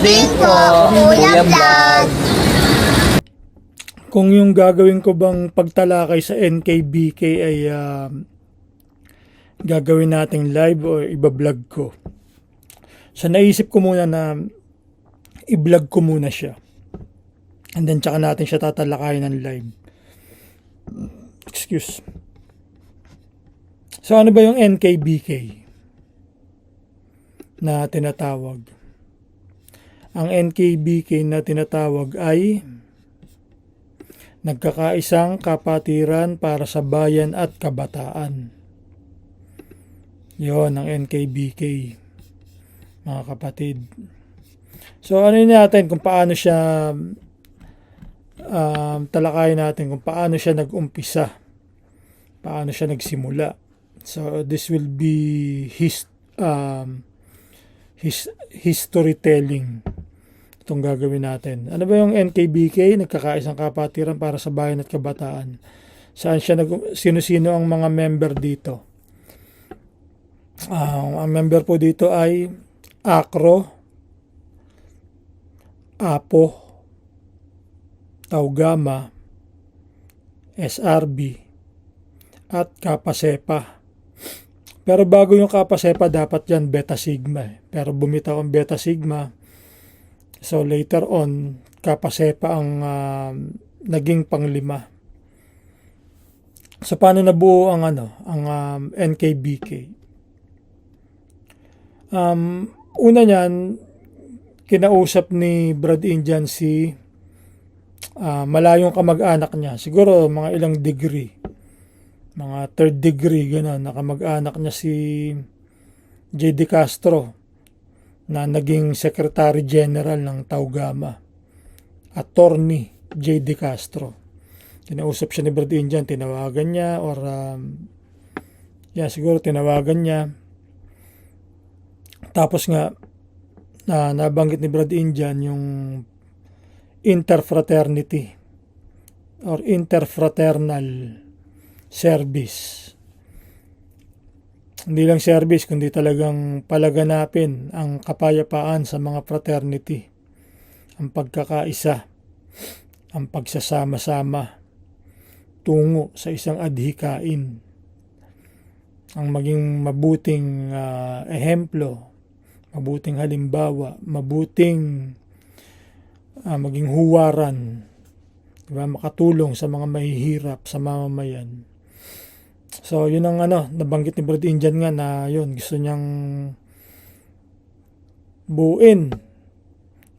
Bingo, Kuya Vlog. Kung yung gagawin ko bang pagtalakay sa NKBK ay ah, gagawin nating live o iba-vlog ko. So naisip ko muna na i-vlog ko muna siya. And then tsaka natin siya tatalakayin ng live. Excuse. So ano ba yung NKBK na tinatawag? Ang NKBK na tinatawag ay nagkakaisang kapatiran para sa bayan at kabataan. Yon ang NKBK, mga kapatid. So ano natin kung paano siya um, talakayin natin kung paano siya nag-umpisa, paano siya nagsimula. So this will be his um, his history telling itong gagawin natin. Ano ba yung NKBK? Nagkakaisang kapatiran para sa bayan at kabataan. Saan siya nag sino-sino ang mga member dito? Ah, ang member po dito ay Akro, Apo, Taugama, SRB, at Kapasepa. Pero bago yung Kapasepa, dapat yan Beta Sigma. eh. Pero bumitaw ang Beta Sigma. So later on, Kapasepa ang ah, naging panglima. So paano nabuo ang ano, ang um, NKBK? Um, una niyan, kinausap ni Brad Indian si ah, malayong kamag-anak niya. Siguro mga ilang degree. Mga third degree, gano'n. Nakamag-anak niya si J.D. Castro na naging Secretary General ng Taugama. Attorney J.D. Castro. Kinausap siya ni Brad Indian, tinawagan niya or um, yeah, siguro tinawagan niya. Tapos nga, na nabanggit ni Brad Indian yung interfraternity or interfraternal service. Hindi lang service, kundi talagang palaganapin ang kapayapaan sa mga fraternity. Ang pagkakaisa, ang pagsasama-sama tungo sa isang adhikain. Ang maging mabuting ah, ehemplo, mabuting halimbawa, mabuting ah, maging huwaran, diba? makatulong sa mga mahihirap, sa mamamayan. So, yun ang ano, nabanggit ni Brad Indian nga na yun, gusto niyang buuin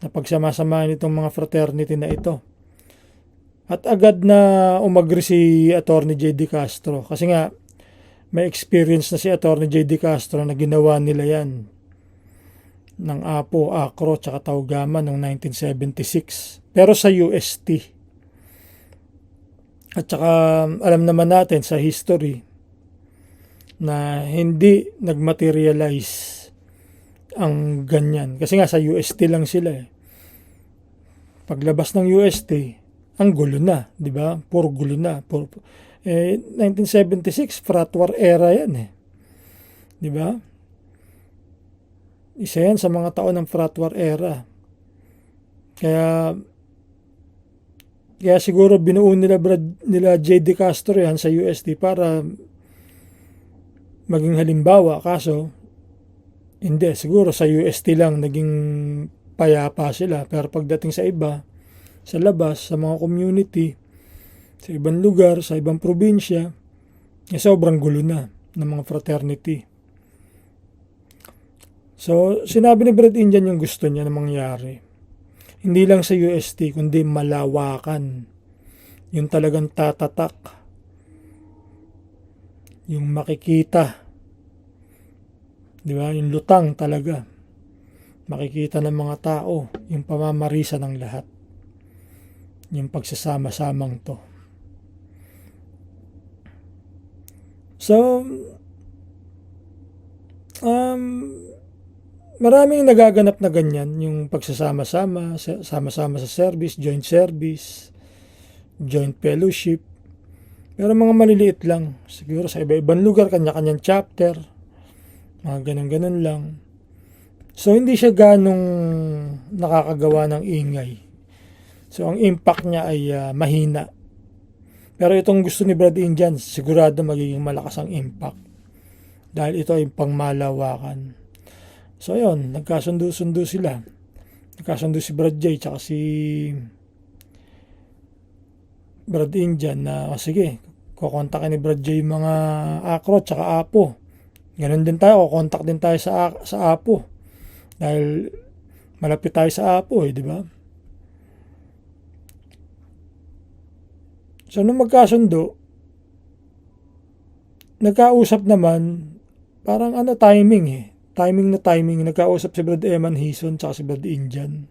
na pagsama-samahan itong mga fraternity na ito. At agad na umagri si Attorney J.D. Castro kasi nga may experience na si Attorney J.D. Castro na ginawa nila yan ng Apo, Acro, tsaka Taugama noong 1976. Pero sa UST. At saka alam naman natin sa history na hindi nagmaterialize ang ganyan. Kasi nga sa UST lang sila eh. Paglabas ng UST, ang gulo na, di ba? Puro gulo na. Puro, eh, 1976, frat war era yan eh. Di ba? Isa yan sa mga taon ng frat war era. Kaya kaya siguro binuo nila Brad, nila JD Castro yan sa UST para maging halimbawa kaso hindi siguro sa UST lang naging payapa sila pero pagdating sa iba sa labas sa mga community sa ibang lugar sa ibang probinsya eh, sobrang gulo na ng mga fraternity so sinabi ni Brad Indian yung gusto niya na mangyari hindi lang sa UST, kundi malawakan. Yung talagang tatatak. Yung makikita. Di ba? Yung lutang talaga. Makikita ng mga tao. Yung pamamarisa ng lahat. Yung pagsasama-samang to. So, um, maraming nagaganap na ganyan, yung pagsasama-sama, sa- sama-sama sa service, joint service, joint fellowship. Pero mga maliliit lang. Siguro sa iba-ibang lugar, kanya-kanyang chapter. Mga ganun-ganun lang. So, hindi siya ganong nakakagawa ng ingay. So, ang impact niya ay ah, mahina. Pero itong gusto ni Brad Indian, sigurado magiging malakas ang impact. Dahil ito ay pangmalawakan. So, ayun, nagkasundo-sundo sila. Nagkasundo si Brad J, tsaka si Brad Indian na, o sige, kukontakin ni Brad J mga akro tsaka apo. Ganon din tayo, kukontak din tayo sa, sa apo. Dahil malapit tayo sa apo eh, di ba? So, nung magkasundo, nagkausap naman, parang ano, timing eh. Timing na timing. Nagkausap si Brad Eman Hison tsaka si Brad Indian.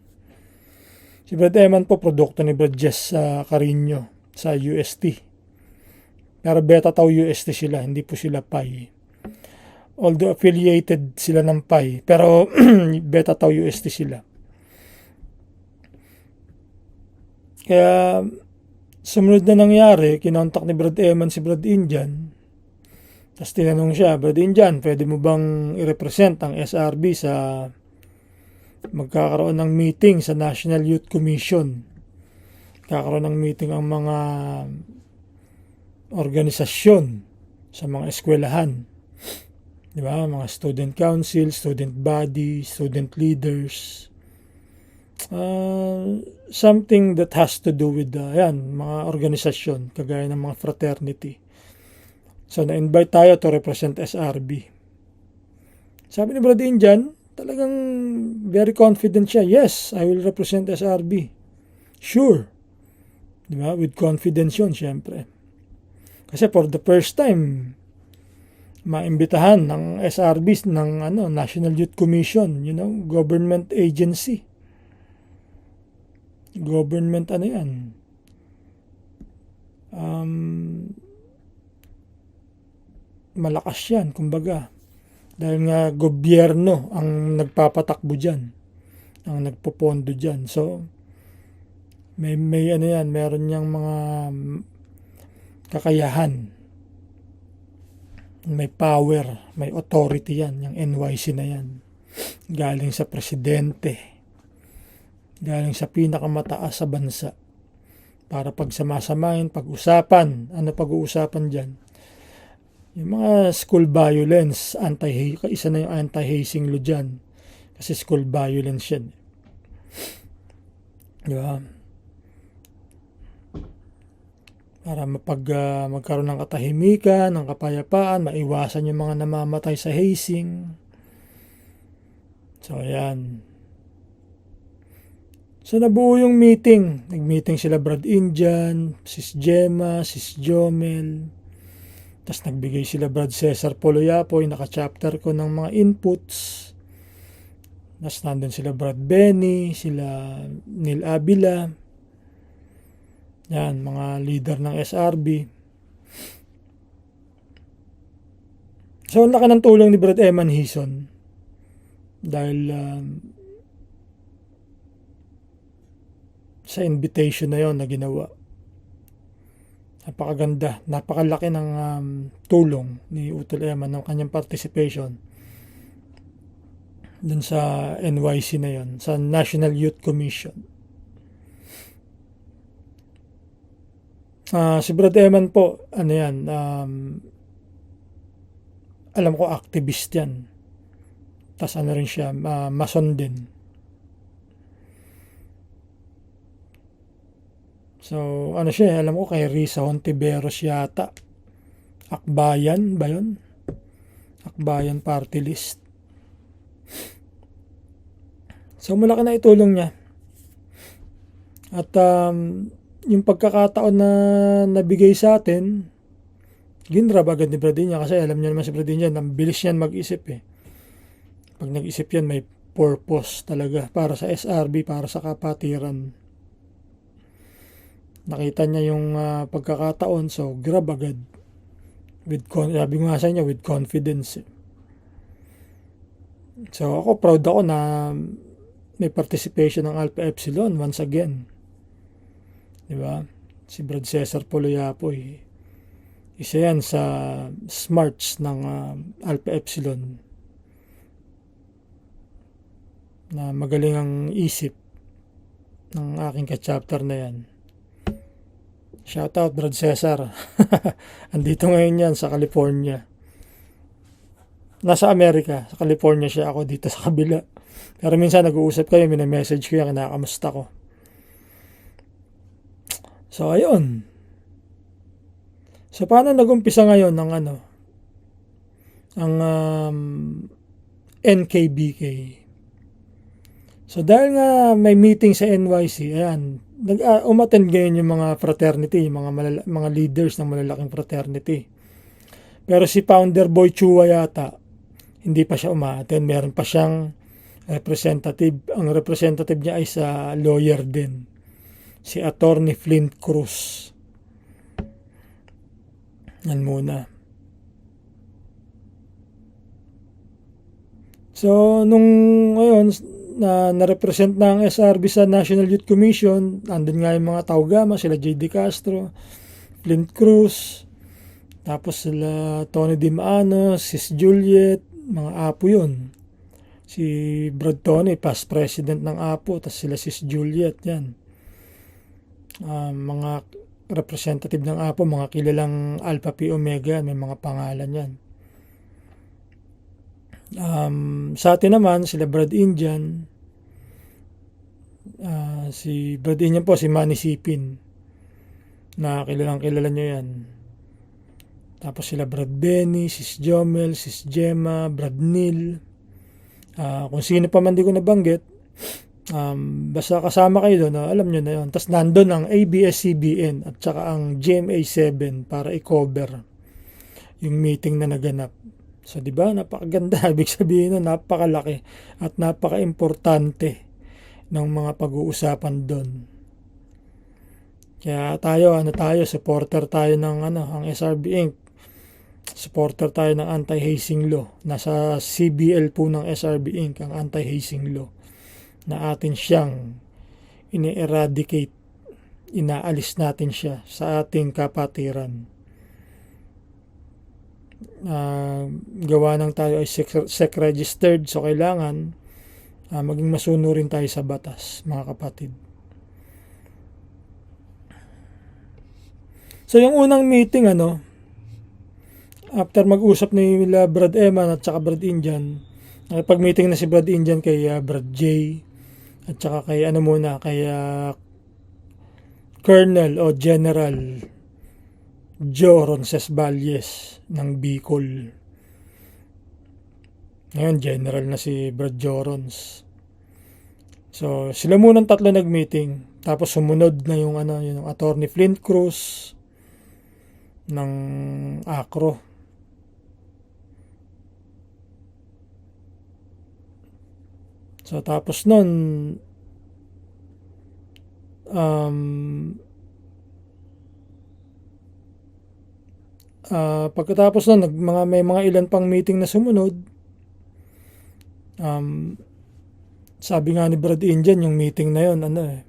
Si Brad Eman po, produkto ni Brad Jess sa Carino sa UST. Pero Beta Tau UST sila, hindi po sila Pi. Although affiliated sila ng Pi, pero Beta Tau UST sila. Kaya sumunod na nangyari, kinontak ni Brad Eman si Brad Indian. Tapos tinanong siya, Brad Indian, pwede mo bang i-represent ang SRB sa magkakaroon ng meeting sa National Youth Commission? Kakaroon ng meeting ang mga organisasyon sa mga eskwelahan. Di ba? Mga student council, student body, student leaders. Uh, something that has to do with uh, yan, mga organisasyon, kagaya ng mga fraternity. So, na-invite tayo to represent SRB. Sabi ni Brad Indian, talagang very confident siya. Yes, I will represent SRB. Sure. Di ba? With confidence yun, syempre. Kasi for the first time, maimbitahan ng SRB ng ano, National Youth Commission, you know, government agency. Government ano yan? Um, malakas yan, kumbaga. Dahil nga gobyerno ang nagpapatakbo dyan. Ang nagpopondo dyan. So, may, may ano yan, meron niyang mga kakayahan. May power, may authority yan, yung NYC na yan. Galing sa presidente. Galing sa pinakamataas sa bansa. Para pagsamasamahin, pag-usapan, ano pag-uusapan dyan? Yung mga school violence, anti isa na yung anti-hazing law dyan. Kasi school violence yan. Di ba? Para mapag, uh, magkaroon ng katahimikan, ng kapayapaan, maiwasan yung mga namamatay sa hazing. So, ayan. So, nabuo yung meeting. Nag-meeting sila Brad Indian, Sis Gemma, Sis Jomel, tapos nagbigay sila Brad Cesar Poloyapoy, naka-chapter ko ng mga inputs. Tapos nandun sila Brad Benny, sila Neil Abila. Yan, mga leader ng SRB. So, ang laki ng tulong ni Brad Eman Hison. Dahil um, sa invitation na yon na ginawa. Napakaganda, napakalaki ng um, tulong ni Utol Eman ng kanyang participation dun sa NYC na yon, sa National Youth Commission. Uh, si Brad Eman po, ano yan, um, alam ko activist yan. Tapos ano rin siya, uh, mason din. So, ano siya, alam ko kay Risa Hontiveros yata. Akbayan ba yun? Akbayan party list. So, malaki na itulong niya. At um, yung pagkakataon na nabigay sa atin, ginrab agad ni Bradinya kasi alam niya naman si Bradinya, ang bilis niyan mag-isip eh. Pag nag-isip yan, may purpose talaga para sa SRB, para sa kapatiran. Nakita niya yung uh, pagkakataon so grab agad. With con sabi nga sa inyo with confidence so ako proud ako na may participation ng Alpha Epsilon once again di ba si Brad Cesar Poloyapoy isa yan sa smarts ng uh, Alpha Epsilon na magaling ang isip ng aking ka-chapter na yan. Shoutout Brad Cesar. Andito ngayon yan sa California. Nasa Amerika, sa California siya ako dito sa kabila. Pero minsan nag-uusap kami, minamessage ko yan, kinakamusta ko. So, ayun. So, paano nag-umpisa ngayon ng ano? Ang um, NKBK. So, dahil nga may meeting sa NYC, ayan, nag, uh, umattend ngayon yung mga fraternity, yung mga, malala- mga leaders ng malalaking fraternity. Pero si Founder Boy Chua yata, hindi pa siya umaattend. Meron pa siyang representative. Ang representative niya ay sa lawyer din. Si Attorney Flint Cruz. Yan muna. So, nung ngayon, na na-represent na ang SRB sa National Youth Commission, andun nga yung mga Taugama, sila J.D. Castro, Flint Cruz, tapos sila Tony Di Maano, Sis Juliet, mga apo yun. Si Brad Tony, past president ng apo, tapos sila Sis Juliet, yan. Ah, mga representative ng apo, mga kilalang Alpha Pi Omega, may mga pangalan yan. Um, sa atin naman, sila Brad Indian, ah, si Brad Indian po, si Manny Sipin, na kilalang kilala nyo yan. Tapos sila Brad Benny, Sis Jomel, Sis Gemma, Brad Neil. Ah, kung sino pa man di ko nabanggit, um, basta kasama kayo doon, ah, alam nyo na yun. Tapos nandun ang ABS-CBN at saka ang GMA7 para i-cover yung meeting na naganap. So, di ba? Napakaganda. Ibig sabihin na napakalaki at napaka-importante ng mga pag-uusapan doon. Kaya tayo, ano tayo, supporter tayo ng ano, ang SRB Inc. Supporter tayo ng anti-hazing law. Nasa CBL po ng SRB Inc. ang anti-hazing law na atin siyang ini-eradicate, inaalis natin siya sa ating kapatiran. Ah, gawa ng tayo ay sec- sec-registered so kailangan ah, maging masunurin tayo sa batas mga kapatid. So yung unang meeting ano, after mag-usap ni Brad Eman at saka Brad Indian, pag-meeting na si Brad Indian kay ah, Brad J at saka kay ano muna, kay ah, Colonel o General Joe Roncesvalles ng Bicol. Ngayon, General na si Brad Jorons. So, sila munang tatlo nag-meeting. Tapos sumunod na yung ano, yung attorney Flint Cruz ng Acro. So, tapos nun, um, ah, pagkatapos nun, nag, mga, may mga ilan pang meeting na sumunod, um, sabi nga ni Brad Indian, yung meeting na yon ano eh,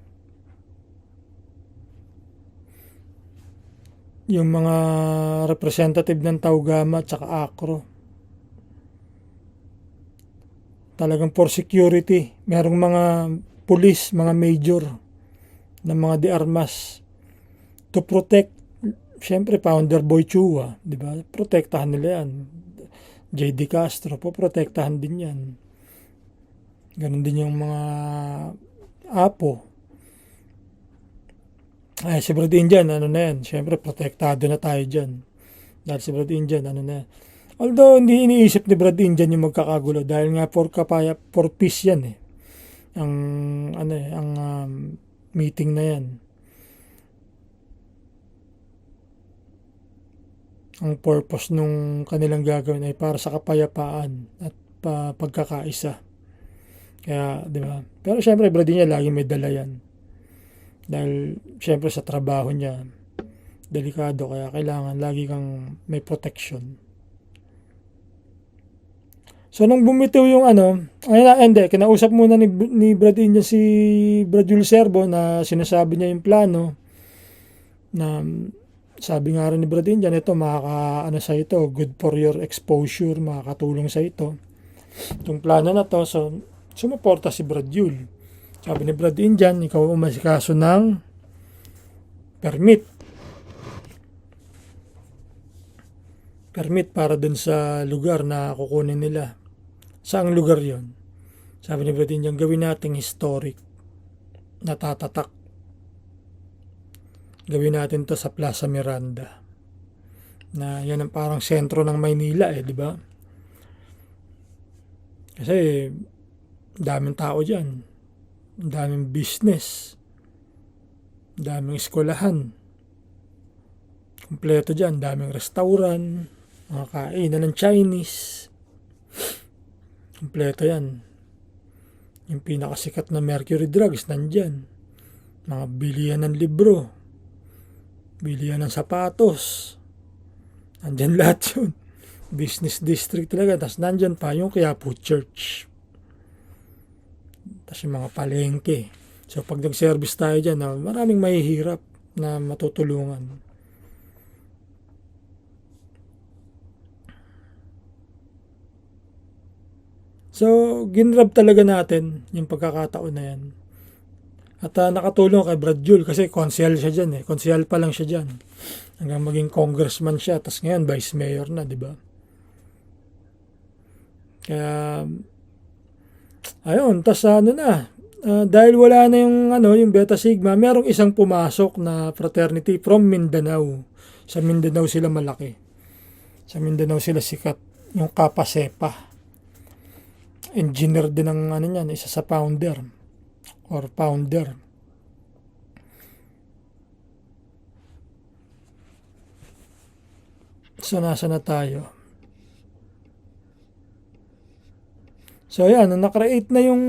yung mga representative ng Taugama at saka Acro. Talagang for security. Merong mga police, mga major ng mga de armas to protect syempre founder Boy Chua, di ba? Protektahan nila yan. JD Castro po protektahan din yan. Ganon din yung mga apo. Ay, si Brad Indian, ano na yan? Siyempre, protektado na tayo dyan. Dahil si Brad Indian, ano na yan. Although, hindi iniisip ni Brad Indian yung magkakagulo. Dahil nga, for kapaya, for peace yan eh. Ang, ano eh, ang um, meeting na yan. Ang purpose nung kanilang gagawin ay para sa kapayapaan at pa, pagkakaisa. Kaya, di ba? Pero syempre, Brad niya lagi may dala yan. Dahil, syempre, sa trabaho niya, delikado. Kaya kailangan lagi kang may protection. So, nung bumitiw yung ano, ay na, hindi, kinausap muna ni, ni Brad Indian si Brad Jules Serbo na sinasabi niya yung plano na sabi nga rin ni Brad Indian, ito makaka, ano sa ito, good for your exposure, makakatulong sa ito. Itong plano na to, so sumuporta si Brad Yul. Sabi ni Brad Indian, ikaw umasikaso ng permit. Permit para dun sa lugar na kukunin nila. Saang lugar yon? Sabi ni Brad Indian, gawin nating historic. Natatatak. Gawin natin to sa Plaza Miranda. Na yan ang parang sentro ng Maynila eh, di ba? Kasi daming tao dyan. Daming business. Daming eskwelahan. Kompleto dyan. Daming restaurant. Mga kainan ng Chinese. Kompleto yan. Yung pinakasikat na Mercury Drugs nandyan. Mga bilihan ng libro. Bilihan ng sapatos. Nandyan lahat yun business district talaga. Tapos nandyan pa yung Quiapo Church. Tapos yung mga palengke. So pag nag-service tayo dyan, na maraming mahihirap na matutulungan. So, ginrab talaga natin yung pagkakataon na yan. At ah, nakatulong kay Brad Jul kasi konsehal siya dyan eh. Konsehal pa lang siya dyan. Hanggang maging congressman siya. Tapos ngayon, vice mayor na, di ba? Kaya, ayun, tas ano na, ah, dahil wala na yung, ano, yung Beta Sigma, merong isang pumasok na fraternity from Mindanao. Sa Mindanao sila malaki. Sa Mindanao sila sikat. Yung Kappa Sepa. Engineer din ng ano niyan, isa sa founder or founder. So, nasa na tayo? So ayan, nakreate na yung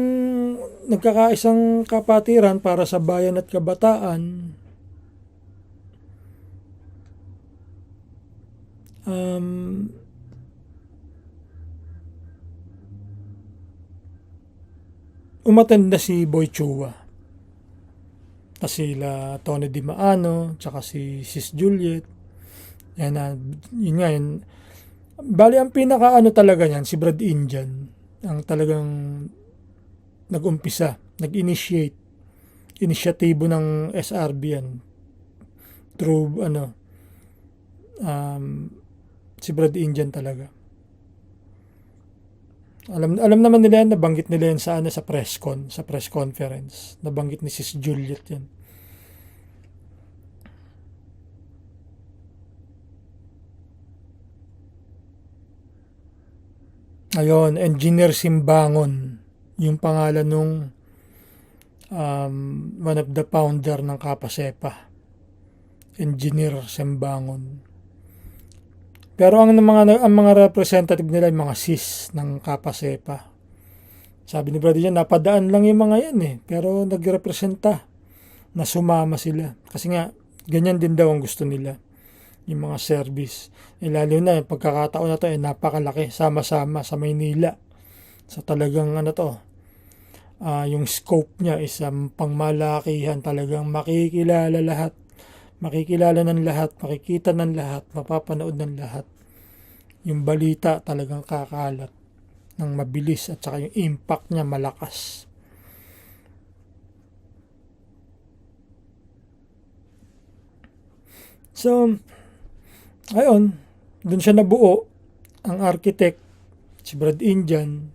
nagkakaisang kapatiran para sa bayan at kabataan. Um, umattend na si Boy Chua. Tapos sila Tony Di Maano, tsaka si Sis Juliet. Yan na, yun nga yun. Bali, ang pinaka ano talaga yan, si Brad Indian ang talagang nag-umpisa, nag-initiate, inisyatibo ng SRB yan through ano um, si Brad Indian talaga. Alam alam naman nila yan, nabanggit nila yan sa ano sa press con, sa press conference. Nabanggit ni Sis Juliet yan. Ayun, Engineer Simbangon. Yung pangalan nung um, one of the founder ng Kapasepa. Engineer Simbangon. Pero ang mga ang mga representative nila yung mga sis ng Kapasepa. Sabi ni Brother Jan, napadaan lang yung mga yan eh. Pero nagrepresenta na sumama sila. Kasi nga, ganyan din daw ang gusto nila yung mga service. Eh, lalo na yung pagkakataon na to eh, napakalaki sama-sama sa Maynila. Sa talagang ano to, uh, yung scope niya is um, pangmalakihan talagang makikilala lahat. Makikilala ng lahat, makikita ng lahat, mapapanood ng lahat. Yung balita talagang kakalat ng mabilis at saka yung impact niya malakas. So, Ayun, dun siya nabuo, ang architect, si Brad Indian,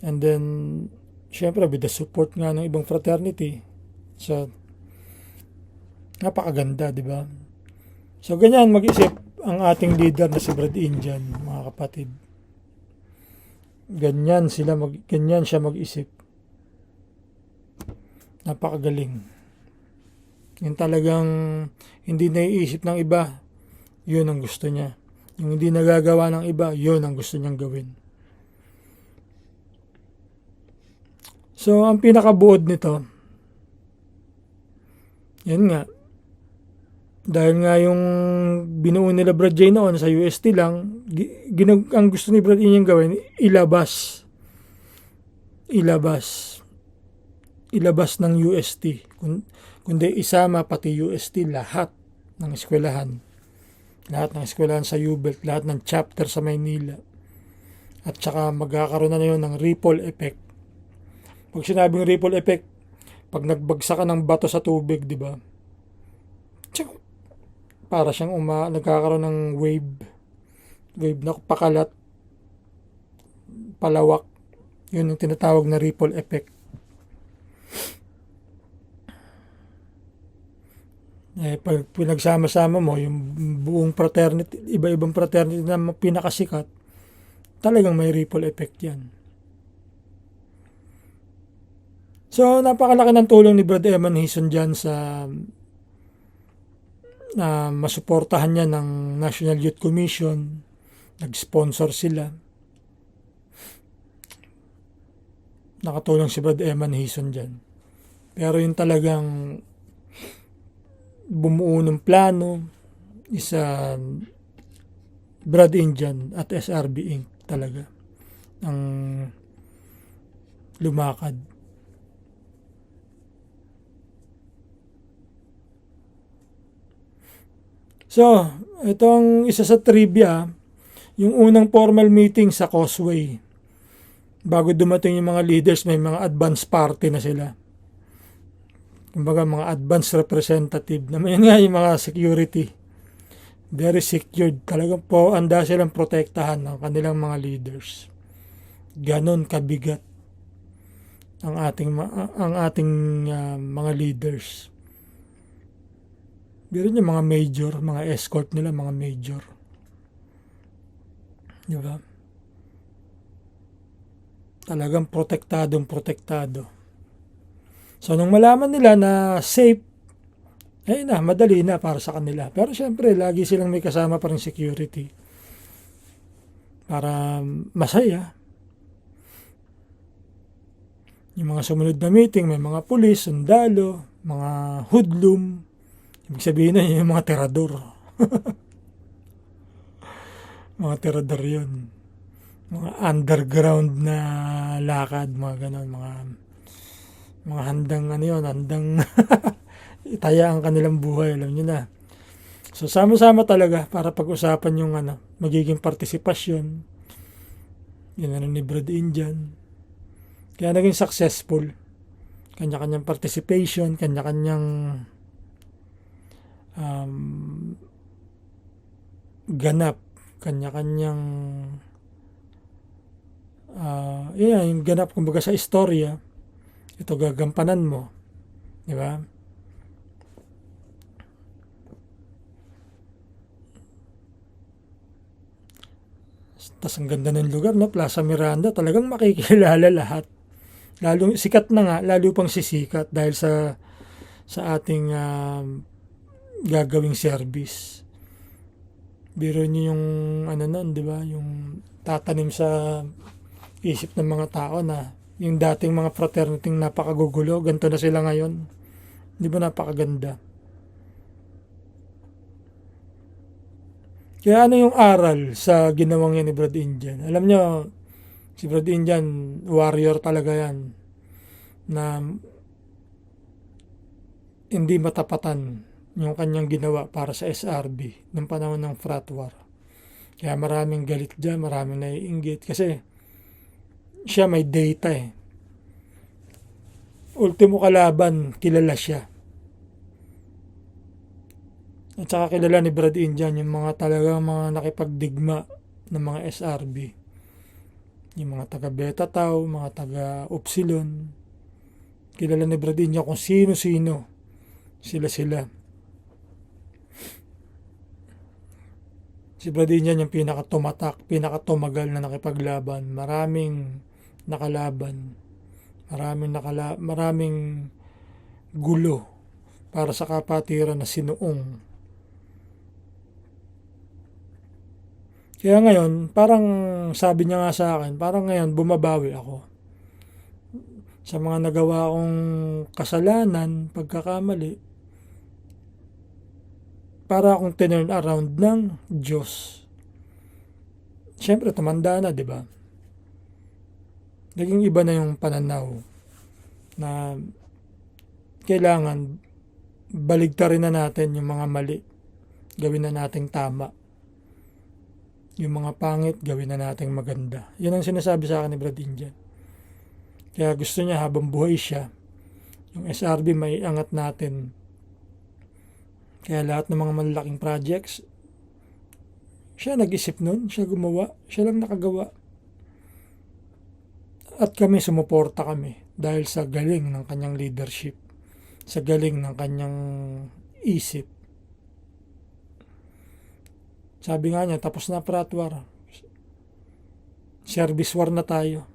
and then, syempre, with the support nga ng ibang fraternity, so, napakaganda, di ba? So, ganyan mag-isip ang ating leader na si Brad Indian, mga kapatid. Ganyan sila mag, ganyan siya mag-isip. Napakagaling. Yung talagang hindi naiisip ng iba, yun ang gusto niya. Yung hindi nagagawa ng iba, yun ang gusto niyang gawin. So, ang pinakabuod nito, yan nga, dahil nga yung binuo nila Brad J noon sa UST lang, ginag ang gusto ni Brad Inyang gawin, ilabas. Ilabas. Ilabas ng UST. Kundi isama pati UST lahat ng eskwelahan lahat ng eskwelahan sa UBELT, lahat ng chapter sa Maynila. At saka magkakaroon na yun ng ripple effect Pag sinabing ripple effect, pag nagbagsak ka ng bato sa tubig, di ba? Tsaka, para siyang uma, nagkakaroon ng wave. Wave na pakalat, palawak. Yun yung tinatawag na ripple effect. Eh, pag pinagsama-sama mo, yung buong fraternity, iba-ibang fraternity na pinakasikat, talagang may ripple effect yan. So, napakalaki ng tulong ni Brad Eman Hison dyan sa na masuportahan niya ng National Youth Commission. Nag-sponsor sila. Nakatulong si Brad Eman Hison dyan. Pero yung talagang bumuo ng plano isa Brad Indian at SRB Inc. talaga ang lumakad. So, itong isa sa trivia, yung unang formal meeting sa Causeway. Bago dumating yung mga leaders, may mga advance party na sila. Kumbaga mga advance representative. Naman yun nga yung mga security. Very secured. Talagang po, anda silang protektahan ng kanilang mga leaders. Ganon kabigat ang ating ang ating uh, mga leaders. Biro niyo mga major, mga escort nila, mga major. Di ba? Talagang protektadong protektado. So, nung malaman nila na safe, eh na, madali na para sa kanila. Pero syempre, lagi silang may kasama pa rin security. Para masaya. Yung mga sumunod na meeting, may mga pulis, sundalo, mga hoodlum, Ibig sabihin na yung mga terador. mga terador yun. Mga underground na lakad, mga ganon, mga mga handang ano yun, handang itaya ang kanilang buhay, alam nyo na. So sama-sama talaga para pag-usapan yung ano, magiging partisipasyon. Yun ano ni Brad Indian. Kaya naging successful. Kanya-kanyang participation, kanya-kanyang um, ganap, kanya-kanyang uh, yeah, yung ganap kumbaga sa istorya, ito gagampanan mo. Di ba? Tapos ang ganda ng lugar, no? Plaza Miranda, talagang makikilala lahat. Lalo, sikat na nga, lalo pang sisikat dahil sa sa ating um, gagawing service. Biro niyo yung ano nun, di ba? Yung tatanim sa isip ng mga tao na yung dating mga fraternity napakagugulo, ganito na sila ngayon. Di ba napakaganda? Kaya ano yung aral sa ginawang yan ni Brad Indian? Alam nyo, si Brad Indian, warrior talaga yan. Na hindi matapatan yung kanyang ginawa para sa SRB ng panahon ng frat war. Kaya maraming galit dyan, maraming naiinggit kasi siya may data eh. Ultimo kalaban, kilala siya. At saka kilala ni Brad Indian yung mga talagang mga nakipagdigma ng mga SRB. Yung mga taga Beta Tau, mga taga Upsilon. Kilala ni Brad Indian kung sino-sino. Sila-sila. Si Brad Indian yung pinakatumatak, pinakatumagal na nakipaglaban. Maraming nakalaban. Maraming nakala, maraming gulo para sa kapatiran na sinuong Kaya ngayon, parang sabi niya nga sa akin, parang ngayon bumabawi ako. Sa mga nagawa kong kasalanan, pagkakamali, para akong tinurn around ng Diyos. Siyempre, tumanda na, di ba? Naging iba na yung pananaw na kailangan baligtarin na natin yung mga mali. Gawin na nating tama yung mga pangit, gawin na nating maganda. Yun ang sinasabi sa akin ni Brad Indian. Kaya gusto niya habang buhay siya, yung SRB may angat natin. Kaya lahat ng mga malalaking projects, siya nag-isip nun, siya gumawa, siya lang nakagawa. At kami sumuporta kami dahil sa galing ng kanyang leadership, sa galing ng kanyang isip. Sabi nga niya, tapos na pratwar. Service war na tayo.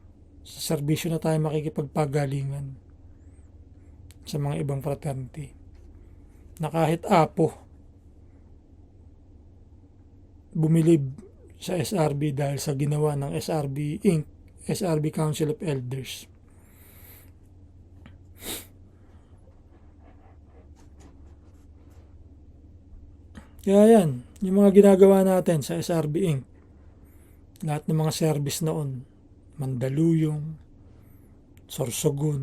Sa serbisyo na tayo makikipagpagalingan sa mga ibang fraternity. Na kahit apo, bumilib sa SRB dahil sa ginawa ng SRB Inc., SRB Council of Elders. Kaya yan, yung mga ginagawa natin sa SRB Inc. Lahat ng mga service noon, Mandaluyong, Sorsogon,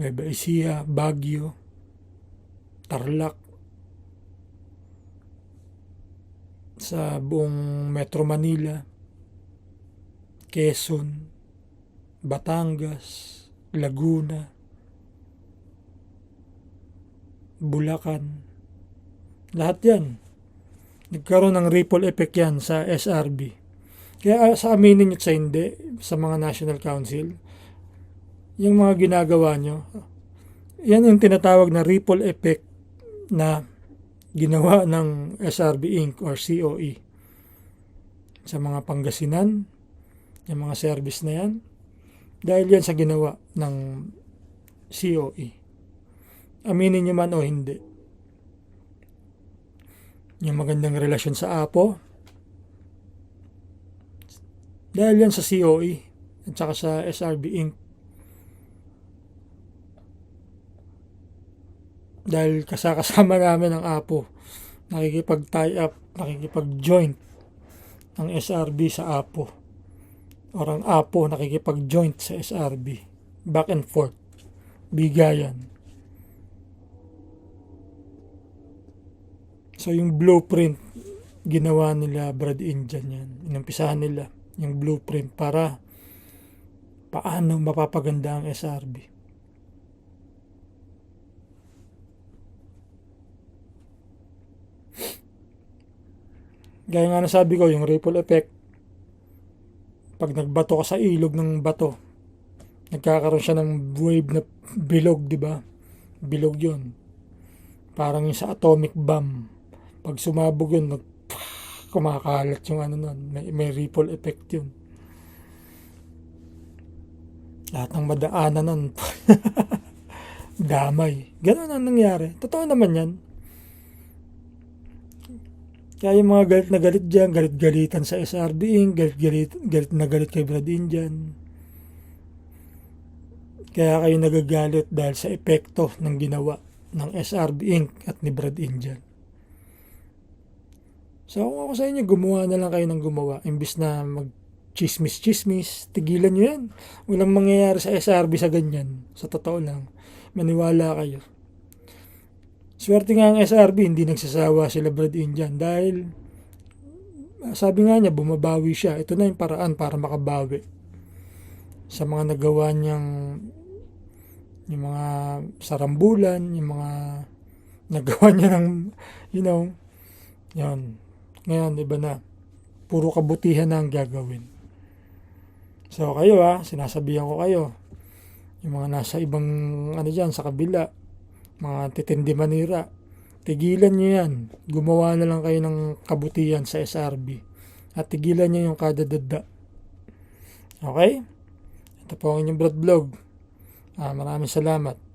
Nueva Ecija, Baguio, Tarlac, sa buong Metro Manila, Quezon, Batangas, Laguna, Bulacan, lahat yan. Nagkaroon ng ripple effect yan sa SRB. Kaya ah, sa aminin at sa hindi, sa mga National Council, yung mga ginagawa nyo, yan yung tinatawag na ripple effect na ginawa ng SRB Inc. or COE. Sa mga Pangasinan, yung mga service na yan, dahil yan sa ginawa ng COE. Aminin nyo man o hindi. Yung magandang relasyon sa Apo, dahil yan sa COE at saka sa SRB Inc. Dahil kasakasama namin ang Apo, nakikipag-tie up, nakikipag-joint ang SRB sa Apo. Or ang Apo nakikipag-joint sa SRB. Back and forth. Bigayan. So yung blueprint, ginawa nila Brad Indian yan. Inumpisahan nila yung blueprint para paano mapapaganda ang SRB. Gaya nga nasabi ko, yung ripple effect, pag nagbato ka sa ilog ng bato, nagkakaroon siya ng wave na bilog, di ba? Bilog yun. Parang yung sa atomic bomb. Pag sumabog yun, nag kumakalat yung ano nun. May, may ripple effect yun. Lahat ng madaanan nun. damay. Ganun ang nangyari. Totoo naman yan. Kaya yung mga galit na galit dyan, galit-galitan sa SRB galit-galit galit na galit kay Brad Indian. Kaya kayo nagagalit dahil sa epekto ng ginawa ng SRB Inc. at ni Brad Indian. So kung ako sa inyo, gumawa na lang kayo ng gumawa. Imbis na mag chismis-chismis, tigilan nyo yan. Walang mangyayari sa SRB sa ganyan. Sa totoo lang. Maniwala kayo. Swerte nga ang SRB, hindi nagsasawa sila Brad Indian dahil sabi nga niya, bumabawi siya. Ito na yung paraan para makabawi sa mga nagawa niyang yung mga sarambulan, yung mga nagawa niya ng, you know, yun. Ngayon, iba na. Puro kabutihan na ang gagawin. So, kayo ha, sinasabihan ko kayo. Yung mga nasa ibang, ano dyan, sa kabila, mga titindi manira, tigilan nyo yan. Gumawa na lang kayo ng kabutihan sa SRB. At tigilan nyo yung kadadada. Okay? Ito po ang inyong blood vlog. Ah, maraming salamat.